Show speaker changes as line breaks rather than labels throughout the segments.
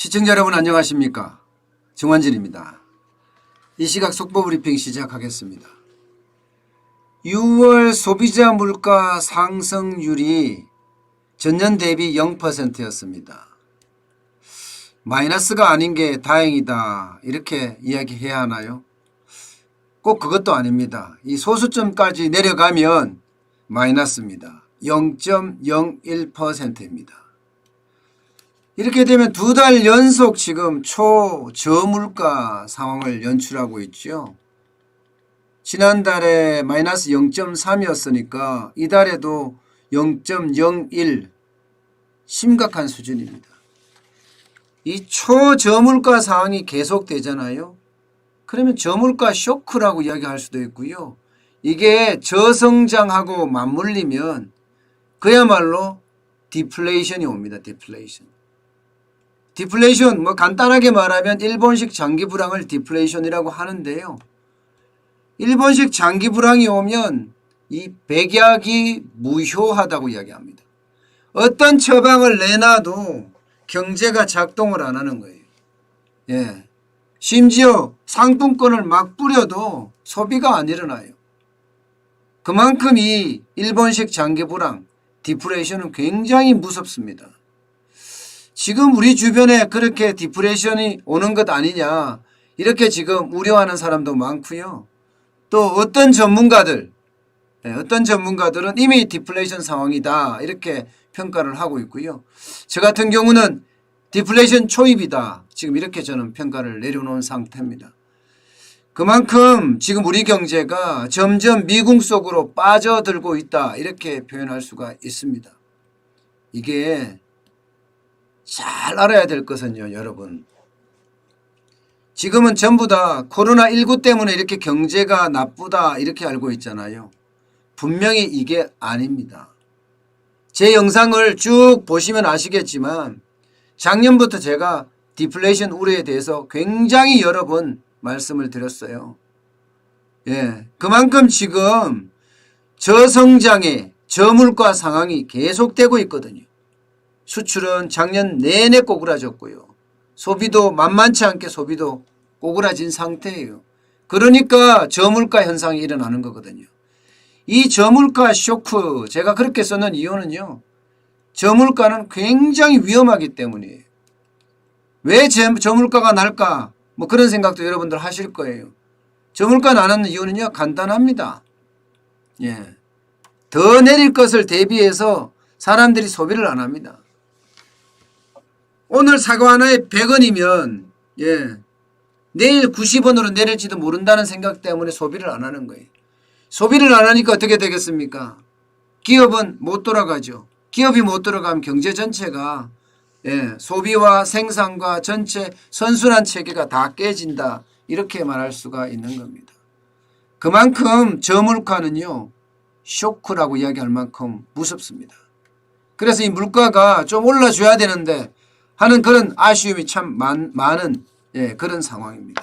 시청자 여러분 안녕하십니까 정환진입니다. 이 시각 속보 브리핑 시작하겠습니다. 6월 소비자 물가 상승률이 전년 대비 0%였습니다. 마이너스가 아닌 게 다행이다 이렇게 이야기해야 하나요? 꼭 그것도 아닙니다. 이 소수점까지 내려가면 마이너스입니다. 0.01%입니다. 이렇게 되면 두 달 연속 지금 초저물가 상황을 연출하고 있죠. 지난달에 마이너스 0.3이었으니까 이달에도 0.01 심각한 수준입니다. 이 초저물가 상황이 계속되잖아요. 그러면 저물가 쇼크라고 이야기할 수도 있고요. 이게 저성장하고 맞물리면 그야말로 디플레이션이 옵니다. 디플레이션. 디플레이션 뭐 간단하게 말하면 일본식 장기 불황을 디플레이션이라고 하는데요. 일본식 장기 불황이 오면 이 백약이 무효하다고 이야기합니다. 어떤 처방을 내놔도 경제가 작동을 안 하는 거예요. 예. 심지어 상품권을 막 뿌려도 소비가 안 일어나요. 그만큼 이 일본식 장기 불황, 디플레이션은 굉장히 무섭습니다. 지금 우리 주변에 그렇게 디프레션이 오는 것 아니냐 이렇게 지금 우려하는 사람도 많고요. 또 어떤 전문가들 예, 어떤 전문가들은 이미 디플레이션 상황이다 이렇게 평가를 하고 있고요. 저 같은 경우는 디플레이션 초입이다 지금 이렇게 저는 평가를 내려놓은 상태입니다. 그만큼 지금 우리 경제가 점점 미궁 속으로 빠져들고 있다 이렇게 표현할 수가 있습니다. 이게 잘 알아야 될 것은요, 여러분. 지금은 전부 다 코로나19 때문에 이렇게 경제가 나쁘다 이렇게 알고 있잖아요. 분명히 이게 아닙니다. 제 영상을 쭉 보시면 아시겠지만 작년부터 제가 디플레이션 우려에 대해서 굉장히 여러 번 말씀을 드렸어요. 예. 그만큼 지금 저성장의 저물가 상황이 계속되고 있거든요. 수출은 작년 내내 꼬그라졌고요. 소비도 만만치 않게 소비도 꼬그라진 상태예요. 그러니까 저물가 현상이 일어나는 거거든요. 이 저물가 쇼크 제가 그렇게 썼는 이유는요. 저물가는 굉장히 위험하기 때문이에요. 왜 저물가가 날까? 뭐 그런 생각도 여러분들 하실 거예요. 저물가 나는 이유는요. 간단합니다. 예. 더 내릴 것을 대비해서 사람들이 소비를 안 합니다. 오늘 사과 하나에 100원이면 예. 내일 90원으로 내릴지도 모른다는 생각 때문에 소비를 안 하는 거예요. 소비를 안 하니까 어떻게 되겠습니까? 기업은 못 돌아가죠. 기업이 못 돌아가면 경제 전체가 예, 소비와 생산과 전체 선순환 체계가 다 깨진다. 이렇게 말할 수가 있는 겁니다. 그만큼 저물가는요. 쇼크라고 이야기할 만큼 무섭습니다. 그래서 이 물가가 좀 올라줘야 되는데 하는 그런 아쉬움이 참 많, 많은 예, 그런 상황입니다.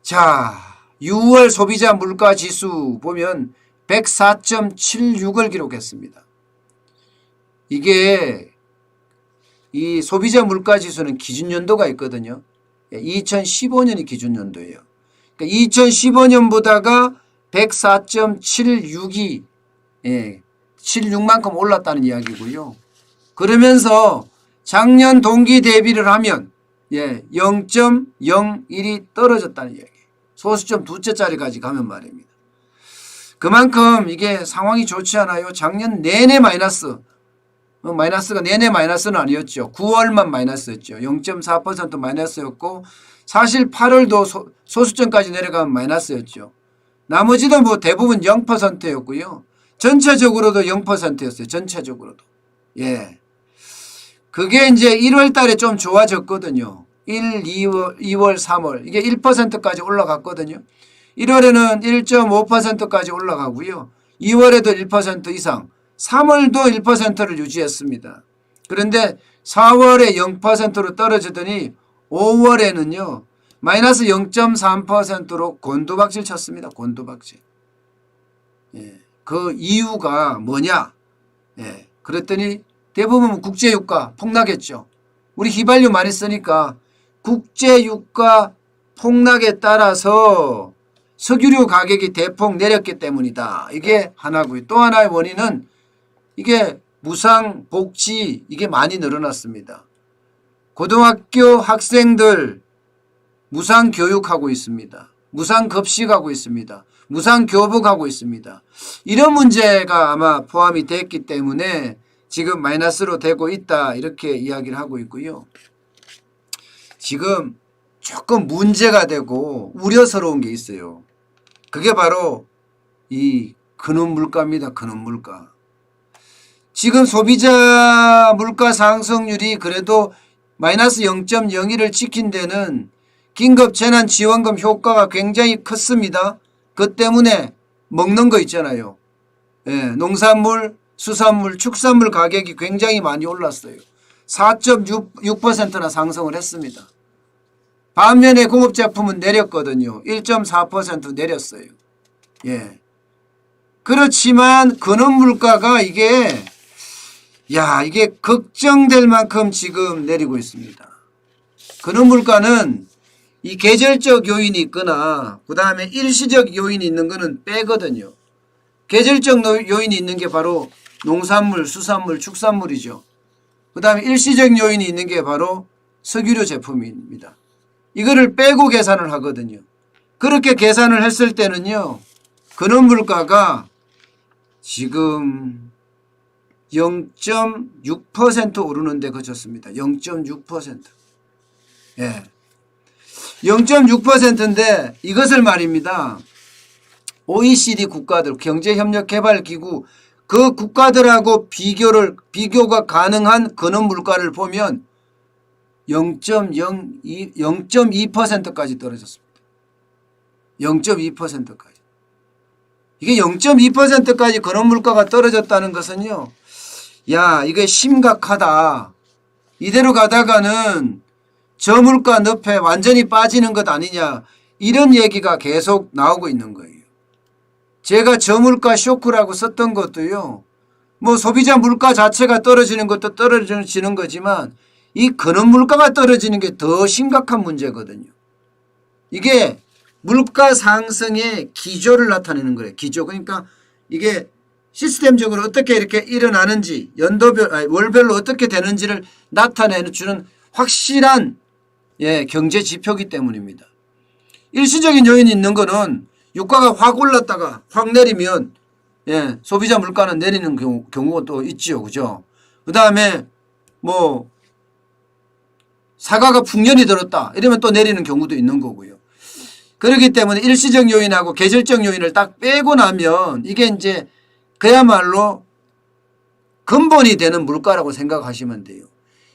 자, 6월 소비자 물가 지수 보면 104.76을 기록했습니다. 이게 이 소비자 물가 지수는 기준 연도가 있거든요. 2015년이 기준 연도예요. 그러니까 2015년보다가 104.76이 예, 76만큼 올랐다는 이야기고요. 그러면서 작년 동기 대비를 하면 예, 0.01이 떨어졌다는 이야기. 소수점 두째 자리까지 가면 말입니다. 그만큼 이게 상황이 좋지 않아요. 작년 내내 마이너스. 어, 마이너스가 내내 마이너스는 아니었죠. 9월만 마이너스였죠. 0.4% 마이너스였고 사실 8월도 소, 소수점까지 내려가면 마이너스였죠. 나머지도 뭐 대부분 0%였고요. 전체적으로도 0%였어요. 전체적으로도. 예. 그게 이제 1월 달에 좀 좋아졌거든요. 1, 2월, 2월, 3월. 이게 1%까지 올라갔거든요. 1월에는 1.5%까지 올라가고요. 2월에도 1% 이상. 3월도 1%를 유지했습니다. 그런데 4월에 0%로 떨어지더니 5월에는요. 마이너스 0.3%로 곤두박질 쳤습니다. 곤두박질. 예. 그 이유가 뭐냐? 예. 그랬더니 대부분 국제유가 폭락했죠. 우리 휘발유 많이 쓰니까 국제 유가 폭락에 따라서 석유류 가격이 대폭 내렸기 때문이다. 이게 하나고요. 또 하나의 원인은 이게 무상 복지 이게 많이 늘어났습니다. 고등학교 학생들 무상 교육하고 있습니다. 무상 급식하고 있습니다. 무상 교복하고 있습니다. 이런 문제가 아마 포함이 됐기 때문에 지금 마이너스로 되고 있다 이렇게 이야기를 하고 있고요. 지금 조금 문제가 되고 우려스러운 게 있어요. 그게 바로 이 근원 물가입니다. 근원 물가. 지금 소비자 물가 상승률이 그래도 마이너스 0.01을 지킨 데는 긴급 재난 지원금 효과가 굉장히 컸습니다. 그 때문에 먹는 거 있잖아요. 예, 농산물, 수산물, 축산물 가격이 굉장히 많이 올랐어요. 4.6%나 상승을 했습니다. 반면에 공업제품은 내렸거든요. 1.4% 내렸어요. 예. 그렇지만 근원 물가가 이게 야 이게 걱정될 만큼 지금 내리고 있습니다. 근원 물가는 이 계절적 요인이 있거나 그 다음에 일시적 요인이 있는 거는 빼거든요. 계절적 노- 요인이 있는 게 바로 농산물, 수산물, 축산물이죠. 그 다음에 일시적 요인이 있는 게 바로 석유류 제품입니다. 이거를 빼고 계산을 하거든요. 그렇게 계산을 했을 때는요. 근원 물가가 지금 0.6% 오르는데 그쳤습니다. 0.6%. 예. 0.6%인데 이것을 말입니다. OECD 국가들 경제협력개발기구 그 국가들하고 비교를 비교가 가능한 근원 물가를 보면 0.02 0.2%까지 떨어졌습니다. 0.2%까지. 이게 0.2%까지 근원 물가가 떨어졌다는 것은요. 야, 이게 심각하다. 이대로 가다가는 저물가 늪에 완전히 빠지는 것 아니냐. 이런 얘기가 계속 나오고 있는 거예요. 제가 저물가 쇼크라고 썼던 것도요. 뭐 소비자 물가 자체가 떨어지는 것도 떨어지는 거지만 이 근원 물가가 떨어지는 게 더 심각한 문제거든요. 이게 물가 상승의 기조를 나타내는 거예요. 기조. 그러니까 이게 시스템적으로 어떻게 이렇게 일어나는지 연도별 아니, 월별로 어떻게 되는지를 나타내는 주는 확실한 예, 경제 지표기 때문입니다. 일시적인 요인이 있는 거는 유가가 확 올랐다가 확 내리면 예, 소비자 물가는 내리는 경우, 경우가 또 있지요. 그죠? 그 다음에 뭐 사과가 풍년이 들었다. 이러면 또 내리는 경우도 있는 거고요. 그렇기 때문에 일시적 요인하고 계절적 요인을 딱 빼고 나면 이게 이제 그야말로 근본이 되는 물가라고 생각하시면 돼요.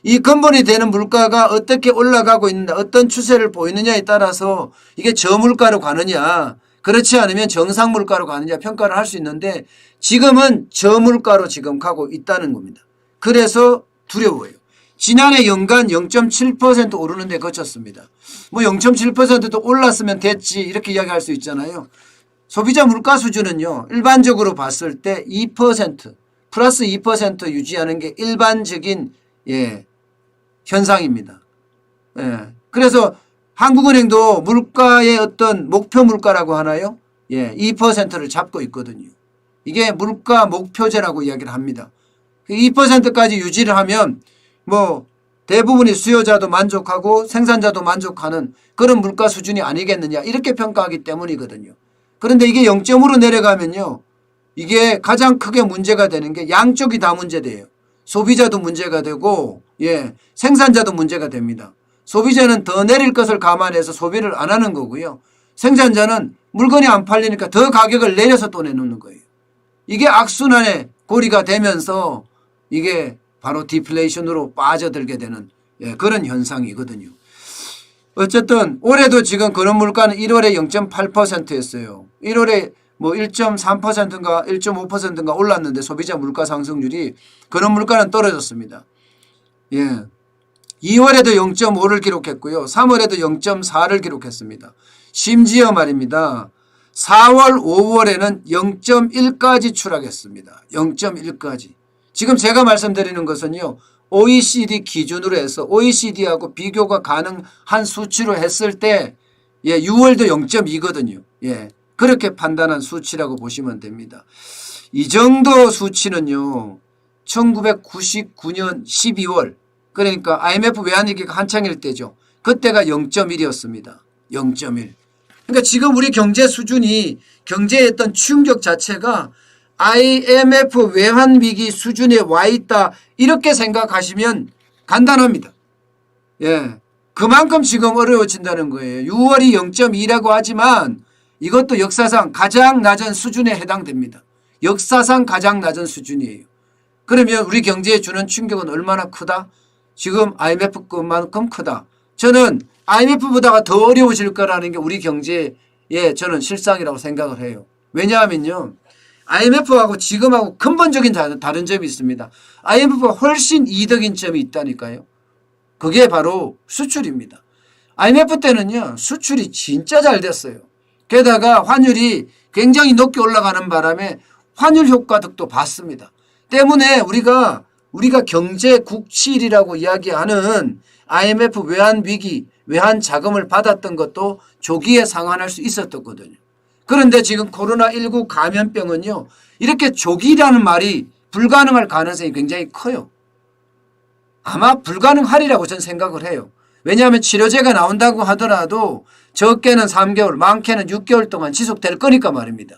이 근본이 되는 물가가 어떻게 올라가고 있는가 어떤 추세를 보이느냐에 따라서 이게 저물가로 가느냐 그렇지 않으면 정상 물가로 가느냐 평가를 할 수 있는데 지금은 저물가로 지금 가고 있다는 겁니다. 그래서 두려워요. 지난해 연간 0.7% 오르는데 거쳤습니다. 뭐 0.7%도 올랐으면 됐지 이렇게 이야기할 수 있잖아요. 소비자 물가 수준은요. 일반적으로 봤을 때 2% 플러스 2% 유지하는 게 일반적인 예, 현상입니다. 예. 그래서 한국은행도 물가의 어떤 목표 물가라고 하나요? 예, 2%를 잡고 있거든요. 이게 물가 목표제라고 이야기를 합니다. 2%까지 유지를 하면 뭐 대부분의 수요자도 만족하고 생산자도 만족하는 그런 물가 수준이 아니겠느냐 이렇게 평가하기 때문이거든요. 그런데 이게 0점으로 내려가면요. 이게 가장 크게 문제가 되는 게 양쪽이 다 문제돼요. 소비자도 문제가 되고 예, 생산자도 문제가 됩니다. 소비자는 더 내릴 것을 감안해서 소비를 안 하는 거고요. 생산자는 물건이 안 팔리니까 더 가격을 내려서 또 내놓는 거예요. 이게 악순환의 고리가 되면서 이게 바로 디플레이션으로 빠져들게 되는 예, 그런 현상이거든요. 어쨌든 올해도 지금 근원 물가는 1월에 0.8%였어요. 1월에 뭐 1.3%인가 1.5%인가 올랐는데 소비자 물가 상승률이 근원 물가는 떨어졌습니다. 예. 2월에도 0.5를 기록했고요. 3월에도 0.4를 기록했습니다. 심지어 말입니다. 4월, 5월에는 0.1까지 추락했습니다. 0.1까지. 지금 제가 말씀드리는 것은요. OECD 기준으로 해서 OECD하고 비교가 가능한 수치로 했을 때 예, 6월도 0.2거든요. 예. 그렇게 판단한 수치라고 보시면 됩니다. 이 정도 수치는요. 1999년 12월 그러니까 IMF 외환위기가 한창일 때죠. 그때가 0.1이었습니다. 0.1. 그러니까 지금 우리 경제 수준이 경제에 어떤 충격 자체가 IMF 외환위기 수준에 와 있다 이렇게 생각하시면 간단합니다. 예. 그만큼 지금 어려워진다는 거예요. 6월이 0.2라고 하지만 이것도 역사상 가장 낮은 수준에 해당됩니다. 역사상 가장 낮은 수준이에요. 그러면 우리 경제에 주는 충격은 얼마나 크다? 지금 IMF 것만큼 크다. 저는 IMF보다가 더 어려워질 거라는 게 우리 경제의 저는 실상이라고 생각을 해요. 왜냐하면요. IMF하고 지금하고 근본적인 다른, 다른 점이 있습니다. IMF가 훨씬 이득인 점이 있다니까요. 그게 바로 수출입니다. IMF 때는요, 수출이 진짜 잘 됐어요. 게다가 환율이 굉장히 높게 올라가는 바람에 환율 효과 득도 봤습니다. 때문에 우리가 우리가 경제 국칠이라고 이야기하는 IMF 외환 위기, 외환 자금을 받았던 것도 조기에 상환할 수 있었거든요. 그런데 지금 코로나19 감염병은요, 이렇게 조기라는 말이 불가능할 가능성이 굉장히 커요. 아마 불가능하리라고 저는 생각을 해요. 왜냐하면 치료제가 나온다고 하더라도 적게는 3개월, 많게는 6개월 동안 지속될 거니까 말입니다.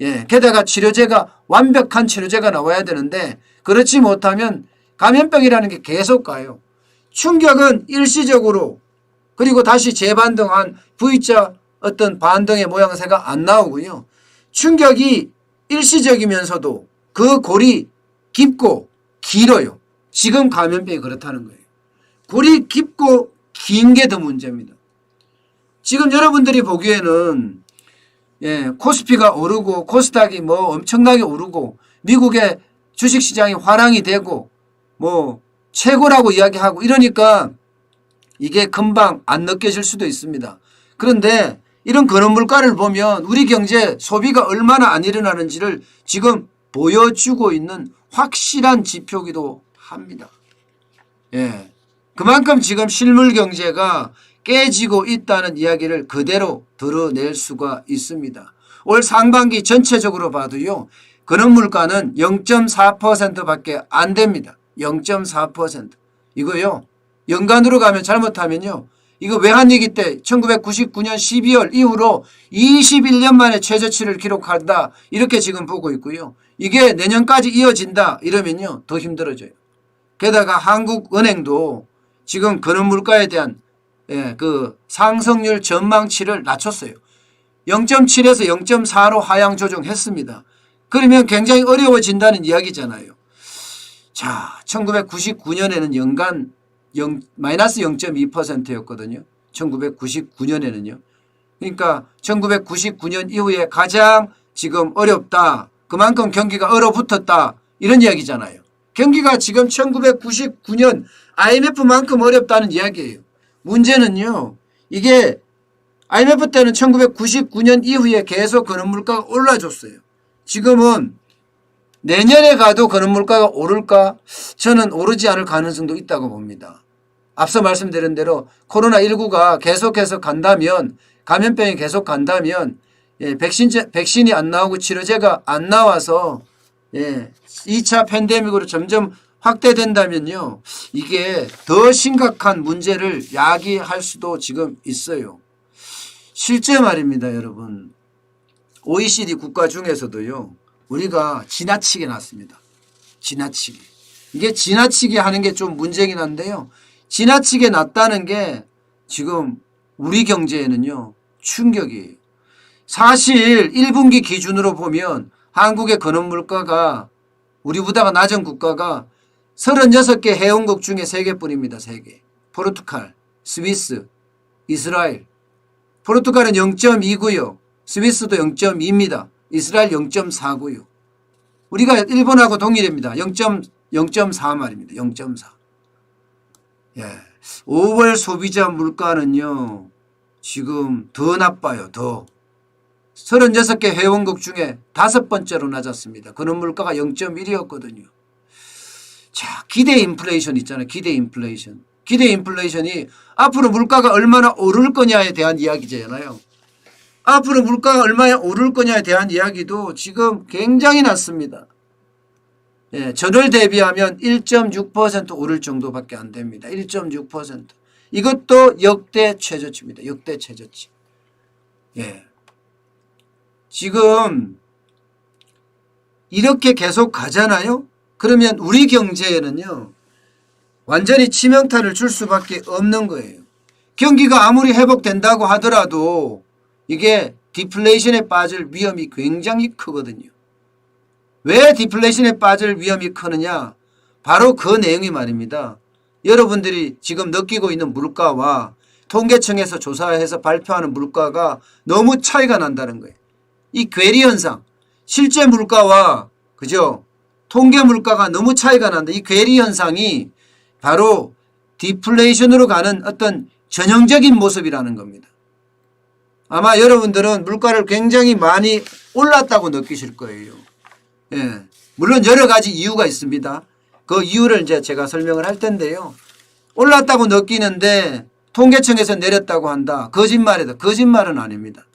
예, 게다가 치료제가 완벽한 치료제가 나와야 되는데 그렇지 못하면 감염병이라는 게 계속 가요. 충격은 일시적으로 그리고 다시 재반등한 V자 어떤 반등의 모양새가 안 나오고요. 충격이 일시적이면서도 그 골이 깊고 길어요. 지금 감염병이 그렇다는 거예요. 골이 깊고 긴 게 더 문제입니다. 지금 여러분들이 보기에는 예, 코스피가 오르고 코스닥이 뭐 엄청나게 오르고 미국의 주식시장이 화랑이 되고 뭐 최고라고 이야기하고 이러니까 이게 금방 안 느껴질 수도 있습니다. 그런데 이런 근원 물가를 보면 우리 경제 소비가 얼마나 안 일어나는지를 지금 보여주고 있는 확실한 지표기도 합니다. 예. 그만큼 지금 실물 경제가 깨지고 있다는 이야기를 그대로 드러낼 수가 있습니다. 올 상반기 전체적으로 봐도요. 근원 물가는 0.4%밖에 안 됩니다. 0.4%. 이거요. 연간으로 가면 잘못하면요. 이거 외환위기 때 1999년 12월 이후로 21년 만에 최저치를 기록한다. 이렇게 지금 보고 있고요. 이게 내년까지 이어진다. 이러면요. 더 힘들어져요. 게다가 한국은행도 지금 근원 물가에 대한 예, 그 상승률 전망치를 낮췄어요. 0.7에서 0.4로 하향 조정했습니다. 그러면 굉장히 어려워진다는 이야기잖아요. 자, 1999년에는 연간 0, 마이너스 0.2%였거든요. 1999년에는요. 그러니까 1999년 이후에 가장 지금 어렵다. 그만큼 경기가 얼어붙었다. 이런 이야기잖아요. 경기가 지금 1999년 IMF만큼 어렵다는 이야기예요. 문제는요. 이게 IMF 때는 1999년 이후에 계속 근원 물가가 올라줬어요. 지금은 내년에 가도 근원 물가가 오를까? 저는 오르지 않을 가능성도 있다고 봅니다. 앞서 말씀드린 대로 코로나19가 계속해서 간다면 감염병이 계속 간다면 예, 백신, 백신이 안 나오고 치료제가 안 나와서 예, 2차 팬데믹으로 점점 확대된다면요. 이게 더 심각한 문제를 야기할 수도 지금 있어요. 실제 말입니다, 여러분. OECD 국가 중에서도요. 우리가 지나치게 났습니다. 지나치게. 이게 지나치게 하는 게 좀 문제긴 한데요. 지나치게 났다는 게 지금 우리 경제에는요. 충격이에요. 사실 1분기 기준으로 보면 한국의 근원 물가가 우리보다가 낮은 국가가 36개 회원국 중에 3개뿐입니다. 3개. 포르투갈, 스위스, 이스라엘. 포르투갈은 0.2고요. 스위스도 0.2입니다. 이스라엘 0.4고요. 우리가 일본하고 동일입니다. 0.0.4 말입니다. 0.4. 예. 5월 소비자 물가는요. 지금 더 나빠요. 더. 36개 회원국 중에 다섯 번째로 낮았습니다. 그런 물가가 0.1이었거든요. 자, 기대 인플레이션 있잖아요. 기대 인플레이션. 기대 인플레이션이 앞으로 물가가 얼마나 오를 거냐에 대한 이야기잖아요. 앞으로 물가가 얼마나 오를 거냐에 대한 이야기도 지금 굉장히 낮습니다. 예, 전월 대비하면 1.6% 오를 정도밖에 안 됩니다. 1.6%. 이것도 역대 최저치입니다. 역대 최저치. 예. 지금 이렇게 계속 가잖아요. 그러면 우리 경제에는요. 완전히 치명타를 줄 수밖에 없는 거예요. 경기가 아무리 회복된다고 하더라도 이게 디플레이션에 빠질 위험이 굉장히 크거든요. 왜 디플레이션에 빠질 위험이 크느냐? 바로 그 내용이 말입니다. 여러분들이 지금 느끼고 있는 물가와 통계청에서 조사해서 발표하는 물가가 너무 차이가 난다는 거예요. 이 괴리 현상, 실제 물가와 그죠? 통계 물가가 너무 차이가 난다. 이 괴리 현상이 바로 디플레이션으로 가는 어떤 전형적인 모습이라는 겁니다. 아마 여러분들은 물가를 굉장히 많이 올랐다고 느끼실 거예요. 예. 물론 여러 가지 이유가 있습니다. 그 이유를 이제 제가 설명을 할 텐데요. 올랐다고 느끼는데 통계청에서 내렸다고 한다. 거짓말이다. 거짓말은 아닙니다.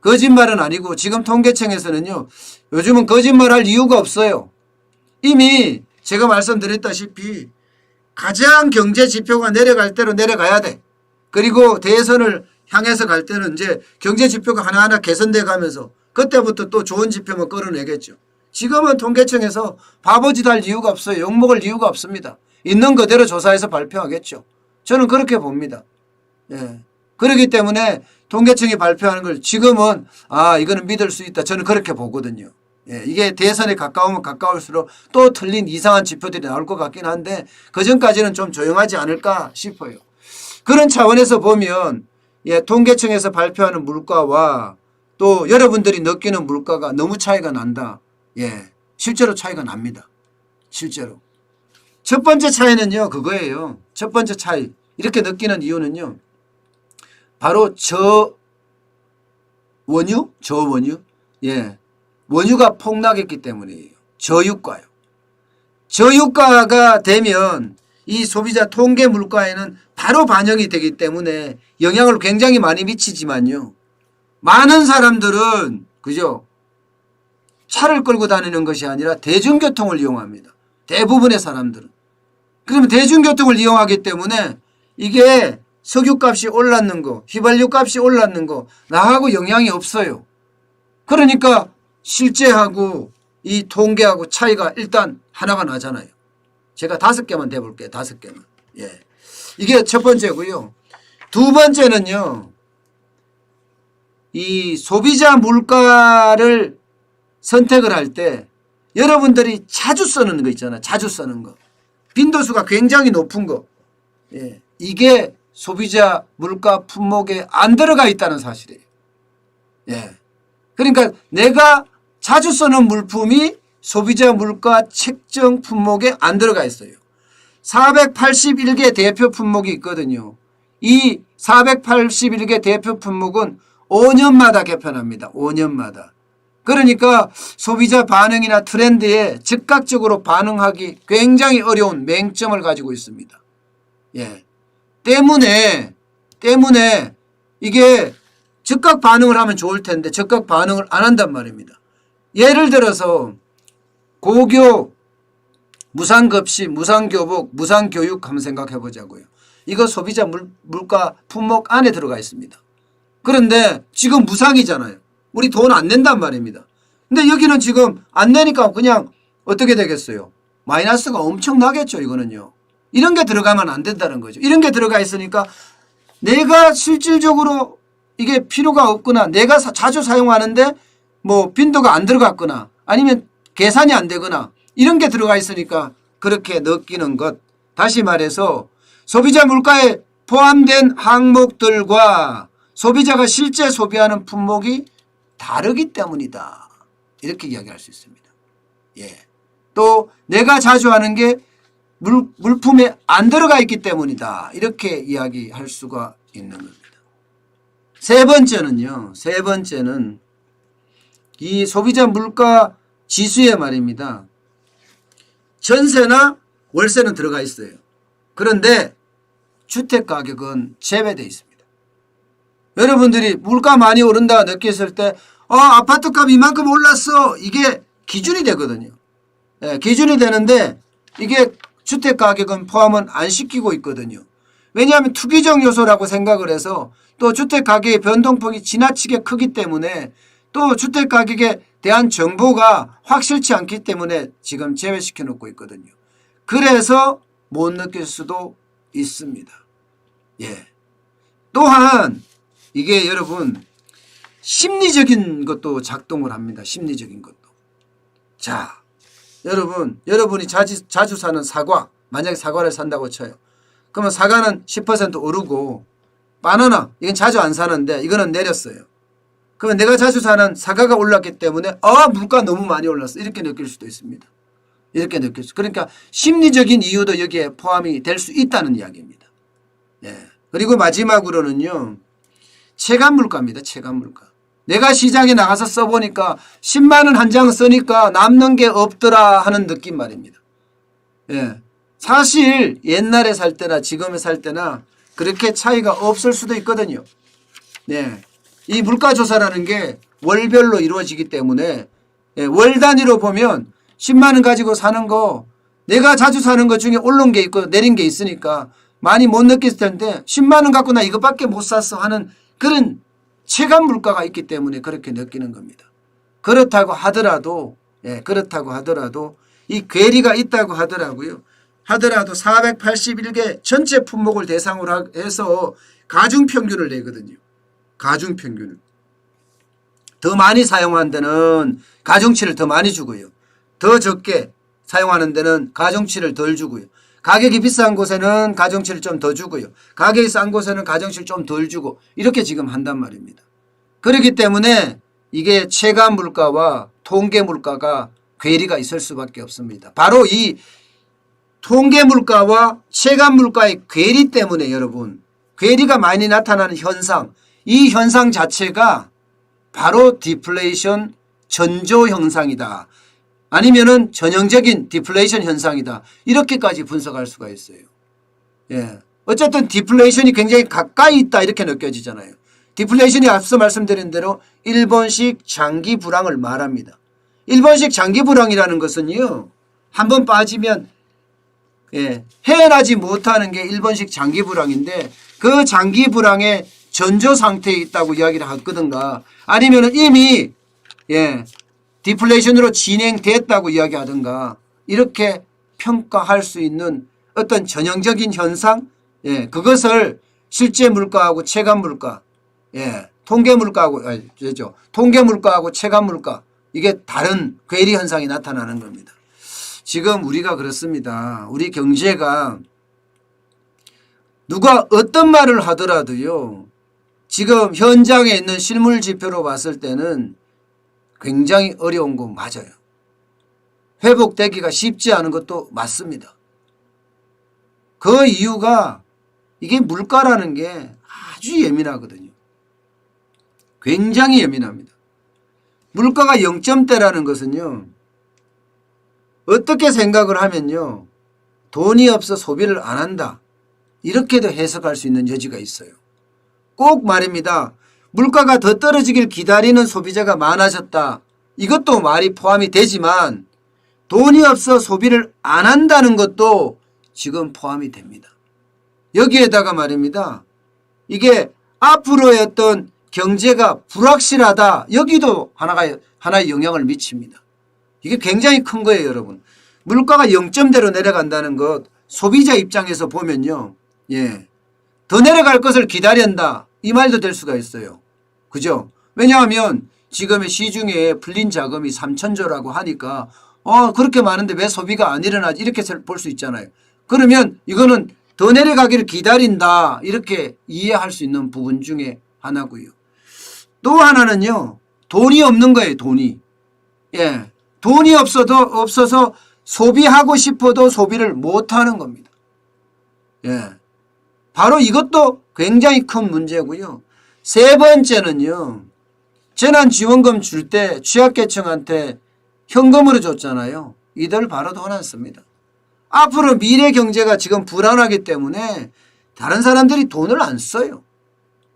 거짓말은 아니고 지금 통계청에서는요. 요즘은 거짓말할 이유가 없어요. 이미 제가 말씀드렸다시피 가장 경제 지표가 내려갈 대로 내려가야 돼. 그리고 대선을 향해서 갈 때는 이제 경제 지표가 하나하나 개선돼 가면서 그때부터 또 좋은 지표만 끌어내겠죠. 지금은 통계청에서 바보짓 할 이유가 없어요. 욕먹을 이유가 없습니다. 있는 그대로 조사해서 발표하겠죠. 저는 그렇게 봅니다. 예. 그렇기 때문에 통계청이 발표하는 걸 지금은 아 이거는 믿을 수 있다. 저는 그렇게 보거든요. 예, 이게 대선에 가까우면 가까울수록 또 틀린 이상한 지표들이 나올 것 같긴 한데 그 전까지는 좀 조용하지 않을까 싶어요. 그런 차원에서 보면 예, 통계청에서 발표하는 물가와 또 여러분들이 느끼는 물가가 너무 차이가 난다. 예, 실제로 차이가 납니다. 실제로. 첫 번째 차이는요, 그거예요. 첫 번째 차이. 이렇게 느끼는 이유는요, 바로 저 원유? 저 원유? 예. 원유가 폭락했기 때문이에요. 저유가요. 저유가가 되면 이 소비자 통계 물가에는 바로 반영이 되기 때문에 영향을 굉장히 많이 미치지만요. 많은 사람들은 그죠? 차를 끌고 다니는 것이 아니라 대중교통을 이용합니다. 대부분의 사람들은. 그러면 대중교통을 이용하기 때문에 이게 석유값이 올랐는 거, 휘발유 값이 올랐는 거 나하고 영향이 없어요. 그러니까 실제하고 이 통계하고 차이가 일단 하나가 나잖아요. 제가 다섯 개만 대볼게요. 다섯 개만. 예. 이게 첫 번째고요. 두 번째는요. 이 소비자 물가를 선택을 할 때 여러분들이 자주 쓰는 거 있잖아요. 자주 쓰는 거. 빈도수가 굉장히 높은 거. 예. 이게 소비자 물가 품목에 안 들어가 있다는 사실이에요. 예. 그러니까 내가 자주 쓰는 물품이 소비자 물가 책정 품목에 안 들어가 있어요. 481개 대표 품목이 있거든요. 이 481개 대표 품목은 5년마다 개편합니다. 5년마다. 그러니까 소비자 반응이나 트렌드에 즉각적으로 반응하기 굉장히 어려운 맹점을 가지고 있습니다. 예. 때문에, 때문에 이게 즉각 반응을 하면 좋을 텐데 즉각 반응을 안 한단 말입니다. 예를 들어서 고교, 무상급식, 무상교복, 무상교육 한번 생각해 보자고요. 이거 소비자 물, 물가 품목 안에 들어가 있습니다. 그런데 지금 무상이잖아요. 우리 돈 안 낸단 말입니다. 근데 여기는 지금 안 내니까 그냥 어떻게 되겠어요? 마이너스가 엄청나겠죠, 이거는요. 이런 게 들어가면 안 된다는 거죠. 이런 게 들어가 있으니까 내가 실질적으로 이게 필요가 없거나 내가 사- 자주 사용하는데 뭐 빈도가 안 들어갔거나 아니면 계산이 안 되거나 이런 게 들어가 있으니까 그렇게 느끼는 것. 다시 말해서 소비자 물가에 포함된 항목들과 소비자가 실제 소비하는 품목이 다르기 때문이다. 이렇게 이야기할 수 있습니다. 예. 또 내가 자주 하는 게 물, 물품에 안 들어가 있기 때문이다. 이렇게 이야기할 수가 있는 겁니다. 세 번째는요. 세 번째는 이 소비자 물가 지수에 말입니다. 전세나 월세는 들어가 있어요. 그런데 주택 가격은 제외되어 있습니다. 여러분들이 물가 많이 오른다 느꼈을 때, 어, 아파트 값 이만큼 올랐어. 이게 기준이 되거든요. 예, 기준이 되는데 이게 주택 가격은 포함은 안 시키고 있거든요. 왜냐하면 투기적 요소라고 생각을 해서 또 주택 가격의 변동폭이 지나치게 크기 때문에 또 주택 가격에 대한 정보가 확실치 않기 때문에 지금 제외시켜 놓고 있거든요. 그래서 못 느낄 수도 있습니다. 예. 또한 이게 여러분 심리적인 것도 작동을 합니다. 심리적인 것도. 자, 여러분, 여러분이 자주, 자주 사는 사과, 만약에 사과를 산다고 쳐요. 그러면 사과는 10% 오르고, 바나나, 이건 자주 안 사는데, 이거는 내렸어요. 그러면 내가 자주 사는 사과가 올랐기 때문에, 아, 물가 너무 많이 올랐어. 이렇게 느낄 수도 있습니다. 이렇게 느낄 수. 그러니까 심리적인 이유도 여기에 포함이 될 수 있다는 이야기입니다. 예. 그리고 마지막으로는요, 체감 물가입니다. 체감 물가. 내가 시장에 나가서 써보니까 10만 원 한 장 쓰니까 남는 게 없더라 하는 느낌 말입니다. 예. 사실 옛날에 살 때나 지금에 살 때나 그렇게 차이가 없을 수도 있거든요. 네. 이 물가 조사라는 게 월별로 이루어지기 때문에 예, 월 단위로 보면 10만 원 가지고 사는 거 내가 자주 사는 것 중에 오른 게 있고 내린 게 있으니까 많이 못 느꼈을 텐데 10만 원 갖고 나 이거밖에 못 샀어 하는 그런 체감 물가가 있기 때문에 그렇게 느끼는 겁니다. 그렇다고 하더라도 예, 그렇다고 하더라도 이 괴리가 있다고 하더라고요. 하더라도 481개 전체 품목을 대상으로 하- 해서 가중 평균을 내거든요. 가중 평균을. 더 많이 사용한 데는 가중치를 더 많이 주고요. 더 적게 사용하는 데는 가중치를 덜 주고요. 가격이 비싼 곳에는 가중치를 좀 더 주고요. 가격이 싼 곳에는 가중치를 좀 덜 주고 이렇게 지금 한단 말입니다. 그렇기 때문에 이게 체감 물가와 통계 물가가 괴리가 있을 수밖에 없습니다. 바로 이 통계 물가와 체감 물가의 괴리 때문에 여러분 괴리가 많이 나타나는 현상 이 현상 자체가 바로 디플레이션 전조 현상이다. 아니면은 전형적인 디플레이션 현상이다. 이렇게까지 분석할 수가 있어요. 예. 어쨌든 디플레이션이 굉장히 가까이 있다 이렇게 느껴지잖아요. 디플레이션이 앞서 말씀드린 대로 일본식 장기 불황을 말합니다. 일본식 장기 불황이라는 것은요. 한 번 빠지면 예, 헤어나지 못하는 게 일본식 장기 불황인데 그 장기 불황의 전조 상태에 있다고 이야기를 하거든가 아니면 이미 예, 디플레이션으로 진행됐다고 이야기하든가 이렇게 평가할 수 있는 어떤 전형적인 현상 예, 그것을 실제 물가하고 체감 물가 예, 통계 물가하고 아니, 죠 통계 물가하고 체감 물가 이게 다른 괴리 현상이 나타나는 겁니다. 지금 우리가 그렇습니다. 우리 경제가 누가 어떤 말을 하더라도요. 지금 현장에 있는 실물 지표로 봤을 때는 굉장히 어려운 거 맞아요. 회복되기가 쉽지 않은 것도 맞습니다. 그 이유가 이게 물가라는 게 아주 예민하거든요. 굉장히 예민합니다. 물가가 0점대라는 것은요. 어떻게 생각을 하면요. 돈이 없어 소비를 안 한다. 이렇게도 해석할 수 있는 여지가 있어요. 꼭 말입니다. 물가가 더 떨어지길 기다리는 소비자가 많아졌다. 이것도 말이 포함이 되지만 돈이 없어 소비를 안 한다는 것도 지금 포함이 됩니다. 여기에다가 말입니다. 이게 앞으로의 어떤 경제가 불확실하다. 여기도 하나가, 하나의 영향을 미칩니다. 이게 굉장히 큰 거예요, 여러분. 물가가 0점대로 내려간다는 것, 소비자 입장에서 보면요. 예. 더 내려갈 것을 기다린다. 이 말도 될 수가 있어요. 그죠? 왜냐하면 지금의 시중에 풀린 자금이 3천조라고 하니까 어, 그렇게 많은데 왜 소비가 안 일어나지? 이렇게 볼 수 있잖아요. 그러면 이거는 더 내려가기를 기다린다. 이렇게 이해할 수 있는 부분 중에 하나고요. 또 하나는요. 돈이 없는 거예요, 돈이. 예. 돈이 없어도 없어서 소비하고 싶어도 소비를 못 하는 겁니다. 예. 바로 이것도 굉장히 큰 문제고요. 세 번째는요. 재난지원금 줄 때 취약계층한테 현금으로 줬잖아요. 이들 바로 돈 안 씁니다. 앞으로 미래 경제가 지금 불안하기 때문에 다른 사람들이 돈을 안 써요.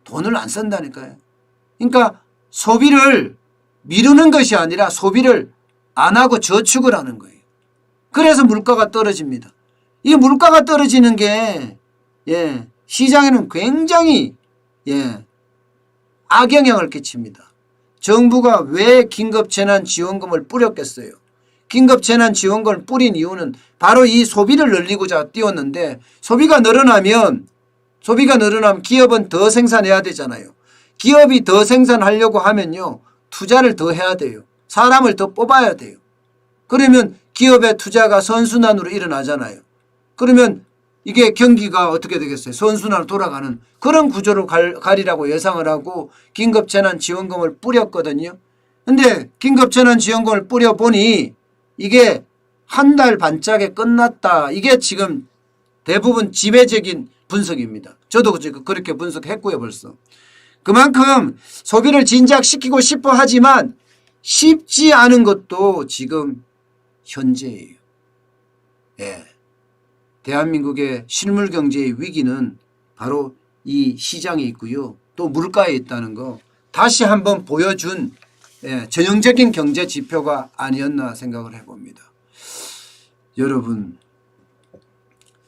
돈을 안 쓴다니까요. 그러니까 소비를 미루는 것이 아니라 소비를 안 하고 저축을 하는 거예요. 그래서 물가가 떨어집니다. 이 물가가 떨어지는 게 예, 시장에는 굉장히 예, 악영향을 끼칩니다. 정부가 왜 긴급재난지원금을 뿌렸겠어요? 긴급재난지원금을 뿌린 이유는 바로 이 소비를 늘리고자 띄웠는데 소비가 늘어나면 소비가 늘어나면 기업은 더 생산해야 되잖아요. 기업이 더 생산하려고 하면요. 투자를 더 해야 돼요. 사람을 더 뽑아야 돼요. 그러면 기업의 투자가 선순환으로 일어나잖아요. 그러면 이게 경기가 어떻게 되겠어요? 선순환으로 돌아가는 그런 구조로 갈, 가리라고 예상을 하고 긴급재난지원금을 뿌렸거든요. 근데 긴급재난지원금을 뿌려보니 이게 한 달 반짝에 끝났다. 이게 지금 대부분 지배적인 분석입니다. 저도 그렇게 분석했고요, 벌써. 그만큼 소비를 진작시키고 싶어 하지만 쉽지 않은 것도 지금 현재예요. 예. 대한민국의 실물 경제의 위기는 바로 이 시장에 있고요. 또 물가에 있다는 거 다시 한번 보여준 예, 전형적인 경제 지표가 아니었나 생각을 해봅니다. 여러분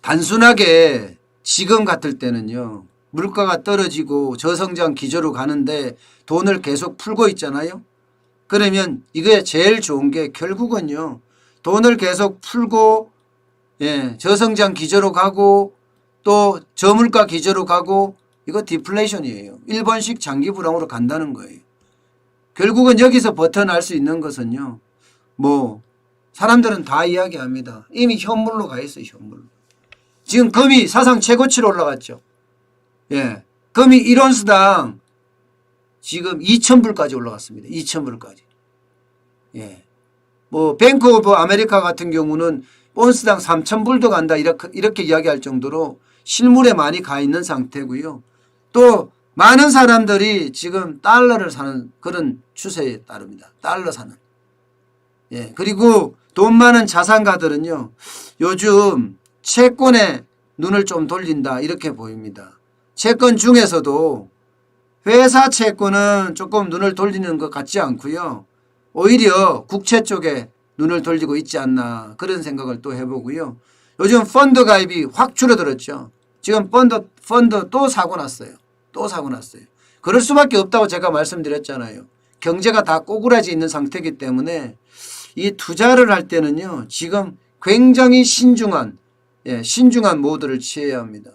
단순하게 지금 같을 때는요. 물가가 떨어지고 저성장 기조로 가는데 돈을 계속 풀고 있잖아요. 그러면 이게 제일 좋은 게 결국은요. 돈을 계속 풀고 예, 저성장 기조로 가고 또 저물가 기조로 가고 이거 디플레이션이에요. 일본식 장기 불황으로 간다는 거예요. 결국은 여기서 벗어날 수 있는 것은요. 뭐 사람들은 다 이야기합니다. 이미 현물로 가 있어요. 현물로. 지금 금이 사상 최고치로 올라갔죠. 예. 금이 1온스당 지금 2,000불까지 올라갔습니다. 2,000불까지. 예. 뭐 뱅크 오브 아메리카 같은 경우는 온스당 3,000불도 간다 이렇게, 이렇게 이야기할 정도로 실물에 많이 가 있는 상태고요. 또 많은 사람들이 지금 달러를 사는 그런 추세에 따릅니다. 달러 사는. 예. 그리고 돈 많은 자산가들은요. 요즘 채권에 눈을 좀 돌린다 이렇게 보입니다. 채권 중에서도 회사 채권은 조금 눈을 돌리는 것 같지 않고요. 오히려 국채 쪽에 눈을 돌리고 있지 않나 그런 생각을 또 해보고요. 요즘 펀드 가입이 확 줄어들었죠. 지금 펀드 펀드 또 사고 났어요. 또 사고 났어요. 그럴 수밖에 없다고 제가 말씀드렸잖아요. 경제가 다 꼬꾸라지 있는 상태이기 때문에 이 투자를 할 때는요. 지금 굉장히 신중한 예, 신중한 모드를 취해야 합니다.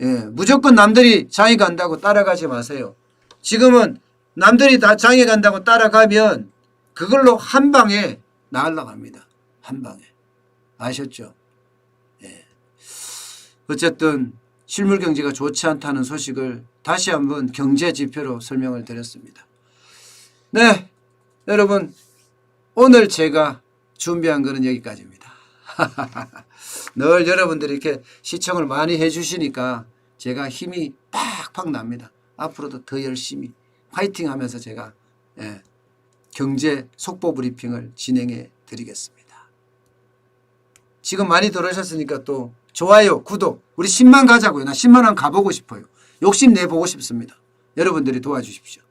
예, 무조건 남들이 장에 간다고 따라가지 마세요. 지금은 남들이 다 장에 간다고 따라가면 그걸로 한 방에 날아갑니다. 한 방에. 아셨죠? 예. 어쨌든 실물 경제가 좋지 않다는 소식을 다시 한번 경제 지표로 설명을 드렸습니다. 네. 여러분, 오늘 제가 준비한 거는 여기까지입니다. 늘 여러분들이 이렇게 시청을 많이 해주시니까 제가 힘이 팍팍 납니다. 앞으로도 더 열심히 파이팅 하면서 제가 예, 경제 속보 브리핑을 진행해 드리겠습니다. 지금 많이 들으셨으니까 또 좋아요, 구독, 우리 10만 가자고요. 나 10만 원 가보고 싶어요. 욕심 내보고 싶습니다. 여러분들이 도와주십시오.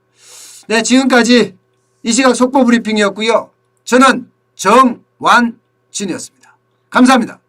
네, 지금까지 이 시각 속보 브리핑이었고요. 저는 정완진이었습니다. 감사합니다.